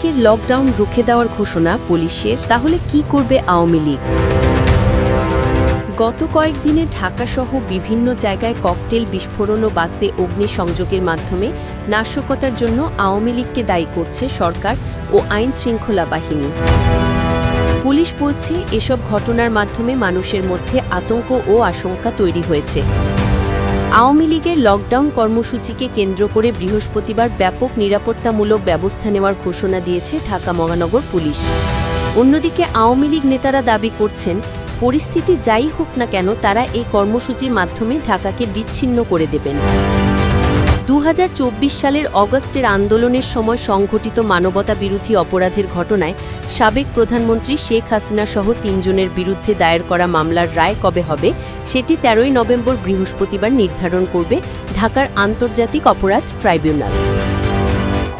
লীগের লকডাউন রুখে দেওয়ার ঘোষণা পুলিশের, তাহলে কি করবে আওয়ামী লীগ? গত কয়েকদিনে ঢাকাসহ বিভিন্ন জায়গায় ককটেল বিস্ফোরণ ও বাসে অগ্নিসংযোগের মাধ্যমে নাশকতার জন্য আওয়ামী লীগকে দায়ী করছে সরকার ও আইন শৃঙ্খলা বাহিনী। পুলিশ বলছে, এসব ঘটনার মাধ্যমে মানুষের মধ্যে আতঙ্ক ও আশঙ্কা তৈরি হয়েছে। আওয়ামী লীগের লকডাউন কর্মসূচিকে কেন্দ্র করে বৃহস্পতিবার ব্যাপক নিরাপত্তামূলক ব্যবস্থা নেওয়ার ঘোষণা দিয়েছে ঢাকা মহানগর পুলিশ। অন্যদিকে আওয়ামী লীগ নেতারা দাবি করছেন, পরিস্থিতি যাই হোক না কেন তারা এই কর্মসূচির মাধ্যমে ঢাকাকে বিচ্ছিন্ন করে দেবেন। সালের অগস্টের আন্দোলনের সময় সংঘটিত মানবতা বিরোধী অপরাধের ঘটনায় সাবেক প্রধানমন্ত্রী শেখ হাসিনা সহ তিনজনের বিরুদ্ধে দায়ের করা মামলার রায় কবে হবে, সেটি তেরোই নভেম্বর বৃহস্পতিবার নির্ধারণ করবে ঢাকার আন্তর্জাতিক অপরাধ ট্রাইব্যুনাল।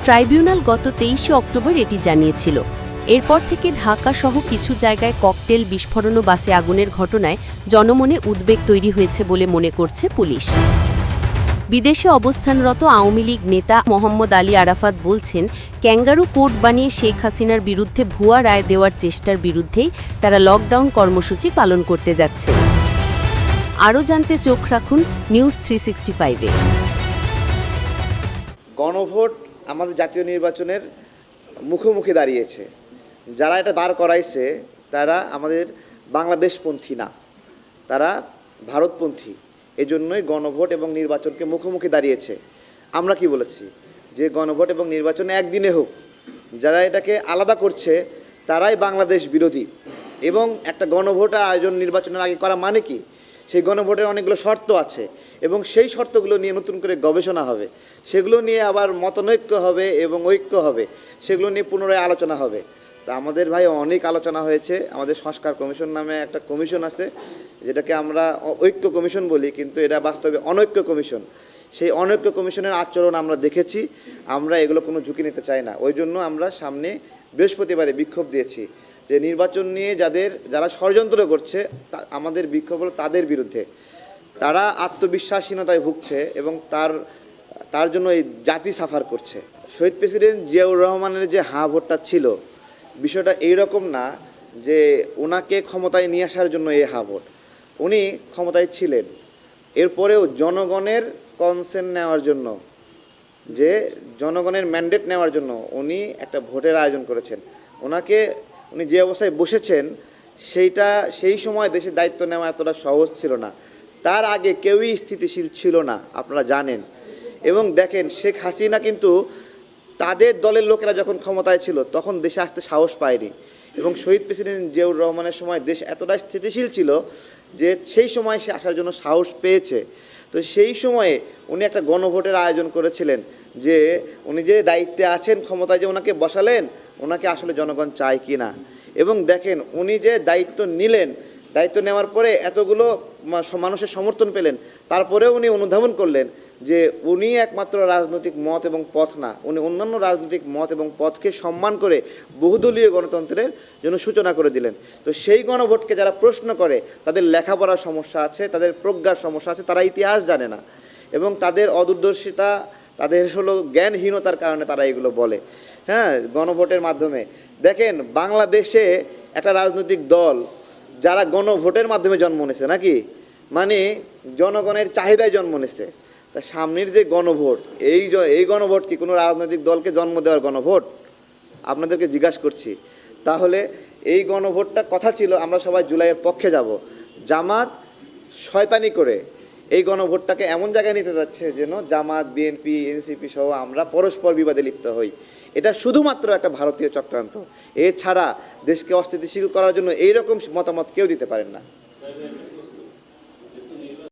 ট্রাইব্যুনাল গত তেইশে অক্টোবর এটি জানিয়েছিল। এরপর থেকে ঢাকা সহ কিছু জায়গায় ককটেল বিস্ফোরণ ও বাসে আগুনের ঘটনায় জনমনে উদ্বেগ তৈরি হয়েছে বলে মনে করছে পুলিশ। বিদেশে অবস্থানরত আওয়ামী লীগ নেতা মোহাম্মদ আলী আরাফাত বলছেন, ক্যাঙ্গারু কোর্ট বানিয়ে শেখ হাসিনার বিরুদ্ধে ভুয়া রায় দেওয়ার চেষ্টার বিরুদ্ধেই তারা লকডাউন কর্মসূচি পালন করতে যাচ্ছে। আরও জানতে চোখ রাখুন নিউজ থ্রি সিক্সটি ফাইভে গণভোট আমাদের জাতীয় নির্বাচনের মুখোমুখি দাঁড়িয়েছে। যারা এটা দাঁড় করাইছে, তারা আমাদের বাংলাদেশপন্থী না। তারা ভারতপন্থী। এজন্যই গণভোট এবং নির্বাচনকে মুখোমুখি দাঁড়িয়েছে। আমরা কি বলেছি? যে গণভোট এবং নির্বাচন একদিনে হোক, যারা এটাকে আলাদা করছে, তারাই বাংলাদেশ বিরোধী। এবং একটা গণভোট আয়োজন নির্বাচনের আগে করা মানে কি? সেই গণভোটের অনেকগুলো শর্ত আছে এবং সেই শর্তগুলো নিয়ে নতুন করে গবেষণা হবে। সেগুলো নিয়ে আবার মতনৈক্য হবে এবং ঐক্য হবে। সেগুলো নিয়ে পুনরায় আলোচনা হবে। তা আমাদের ভাই অনেক আলোচনা হয়েছে। আমাদের সংস্কার কমিশন নামে একটা কমিশন আছে, যেটাকে আমরা ঐক্য কমিশন বলি, কিন্তু এটা বাস্তবে অনৈক্য কমিশন। সেই অনৈক্য কমিশনের আচরণ আমরা দেখেছি, আমরা এগুলো কোনো ঝুঁকি নিতে চাই না। ওই জন্য আমরা সামনে বৃহস্পতিবারে বিক্ষোভ দিয়েছি, যে নির্বাচন নিয়ে যাদের, যারা ষড়যন্ত্র করছে আমাদের বিক্ষোভ হলো তাদের বিরুদ্ধে। তারা আত্মবিশ্বাসহীনতায় ভুগছে এবং তার তার জন্য এই জাতি সাফার করছে। শহীদ প্রেসিডেন্ট জিয়াউর রহমানের যে হা ভোটটা ছিল বিষয়টা এইরকম না যে ওনাকে ক্ষমতায় নিয়ে আসার জন্য এই হা ভোট উনি ক্ষমতায় ছিলেন। এরপরেও জনগণের কনসেন্ট নেওয়ার জন্য, যে জনগণের ম্যান্ডেট নেওয়ার জন্য উনি একটা ভোটের আয়োজন করেছেন। ওনাকে উনি যে অবস্থায় বসেছেন, সেইটা, সেই সময় দেশের দায়িত্ব নেওয়া এতটা সহজ ছিল না। তার আগে কেউই স্থিতিশীল ছিল না, আপনারা জানেন। এবং দেখেন, শেখ হাসিনা কিন্তু তাদের দলের লোকেরা যখন ক্ষমতায় ছিল, তখন দেশে আসতে সাহস পায়নি। এবং শহীদ প্রেসিডেন্ট জিয়াউর রহমানের সময় দেশ এতটাই স্থিতিশীল ছিল যে সেই সময় সে আসার জন্য সাহস পেয়েছে। তো সেই সময়ে উনি একটা গণভোটের আয়োজন করেছিলেন যে উনি যে দায়িত্বে আছেন, ক্ষমতায় যে ওনাকে বসালেন, ওনাকে আসলে জনগণ চায় কি না। এবং দেখেন, উনি যে দায়িত্ব নিলেন, দায়িত্ব নেওয়ার পরে এতগুলো মানুষের সমর্থন পেলেন, তারপরেও উনি অনুধাবন করলেন যে উনি একমাত্র রাজনৈতিক মত এবং পথ না, উনি অন্যান্য রাজনৈতিক মত এবং পথকে সম্মান করে বহুদলীয় গণতন্ত্রের জন্য সূচনা করে দিলেন। তো সেই গণভোটকে যারা প্রশ্ন করে, তাদের লেখাপড়ার সমস্যা আছে, তাদের প্রজ্ঞার সমস্যা আছে, তারা ইতিহাস জানে না। এবং তাদের অদূরদর্শিতা, তাদের হলো জ্ঞানহীনতার কারণে তারা এগুলো বলে। হ্যাঁ গণভোটের মাধ্যমে। দেখেন, বাংলাদেশে একটা রাজনৈতিক দল, যারা গণভোটের মাধ্যমে জন্ম নিয়েছে নাকি? মানে জনগণের চাহিদায় জন্ম নিয়েছে তা সামনের যে গণভোট, এই এই গণভোট কি কোনো রাজনৈতিক দলকে জন্ম দেওয়ার গণভোট? আপনাদেরকে জিজ্ঞাসা করছি। তাহলে এই গণভোটটা কথা ছিল, আমরা সবাই জুলাইয়ের পক্ষে যাব। জামাত শয়তানি করে এই গণভোটটাকে এমন জায়গায় নিতে যাচ্ছে যেন জামাত বিএনপি এনসিপি সহ আমরা পরস্পর বিবাদে লিপ্ত হই। এটা শুধুমাত্র একটা ভারতীয় চক্রান্ত। এছাড়া দেশকে অস্থিতিশীল করার জন্য এইরকম মতামত কেউ দিতে পারেন না।